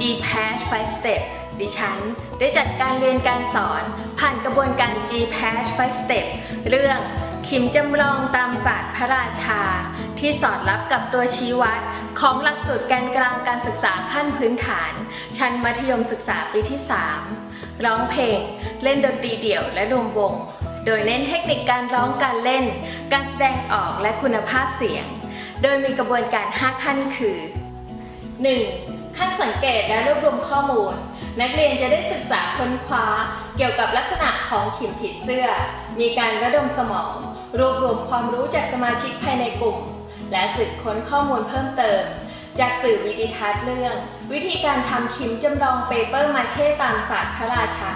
GPath 5 Step ดิฉัน ได้จัดการเรียนการสอน ผ่านกระบวนการ GPath 5 Step เรื่องขิมจำลองตามศาสตร์พระราชา ที่สอดรับกับตัวชี้วัด ของหลักสูตรแกนกลางการศึกษาขั้นพื้นฐาน ชั้นมัธยมศึกษาปีที่ 3 ร้องเพลง เล่นดนตรีเดี่ยวและรวมวง โดยเน้นเทคนิคการร้องการเล่น การแสดงออกและคุณภาพเสียง โดยมีกระบวนการ 5 ขั้นคือ 1. ขั้นสังเกตและรวบรวมข้อมูล นักเรียนจะได้ศึกษาค้นคว้า เกี่ยวกับลักษณะของขิมผีเสื้อ มีการระดมสมอง รวบรวมความรู้จากสมาชิกภายในกลุ่ม และสืบค้นข้อมูลเพิ่มเติม จากสื่อวิดิทัศน์เรื่อง วิธีการทำขิมจำลองเปเปอร์มาเช่ตามศาสตร์พระราชา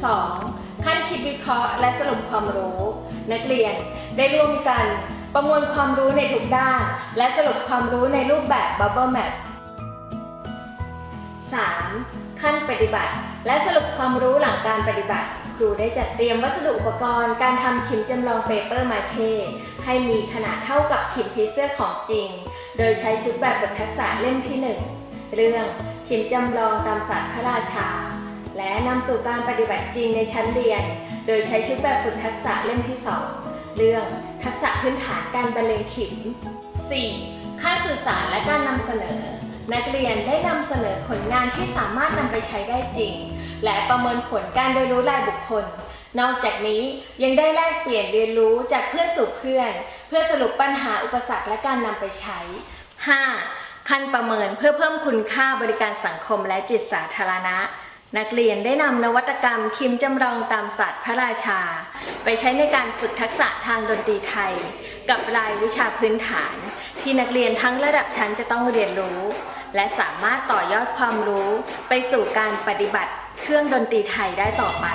2. ขั้นคิดวิเคราะห์และสรุปความรู้ นักเรียนได้ร่วมกัน ประมวลความรู้ในทุกด้าน และสรุปความรู้ในรูปแบบ Bubble Map 3. ขั้นปฏิบัติ และสรุปความรู้หลังการปฏิบัติ ครูได้จัดเตรียมวัสดุอุปกรณ์ การทำขิมจำลองเปเปอร์มาเช่ให้มีขนาดเท่ากับขิมผีเสื้อของจริง โดยใช้ชุดแบบฝึกทักษะเล่มที่ 1 เรื่องขิมจำลองตามศาสตร์พระราชา และนำสู่การปฏิบัติจริงในชั้นเรียน โดยใช้ชุดแบบฝึกทักษะเล่มที่ 2 เรื่องทักษะพื้นฐานการบรรเลงขิม 4. ขั้นสื่อสารและการนำเสนอ นักเรียนได้นำเสนอผลงานที่สามารถนำไปใช้ได้จริง และประเมินผลการเรียนรู้รายบุคคล นอกจากนี้ยังได้แลกเปลี่ยนเรียนรู้จากเพื่อนสู่เพื่อน เพื่อสรุปปัญหาอุปสรรคและการนำไปใช้ 5. ขั้นประเมินเพื่อเพิ่มคุณค่าบริการสังคมและจิตสาธารณะ นักเรียนได้นำนวัตกรรมคิมจำลองตามศาสตร์พระราชา ไปใช้ในการฝึกทักษะทางดนตรีไทย กับรายวิชาพื้นฐาน ที่นักเรียนทั้งระดับชั้นจะต้องเรียนรู้ และสามารถต่อยอดความรู้ไปสู่การปฏิบัติเครื่องดนตรีไทยได้ต่อไป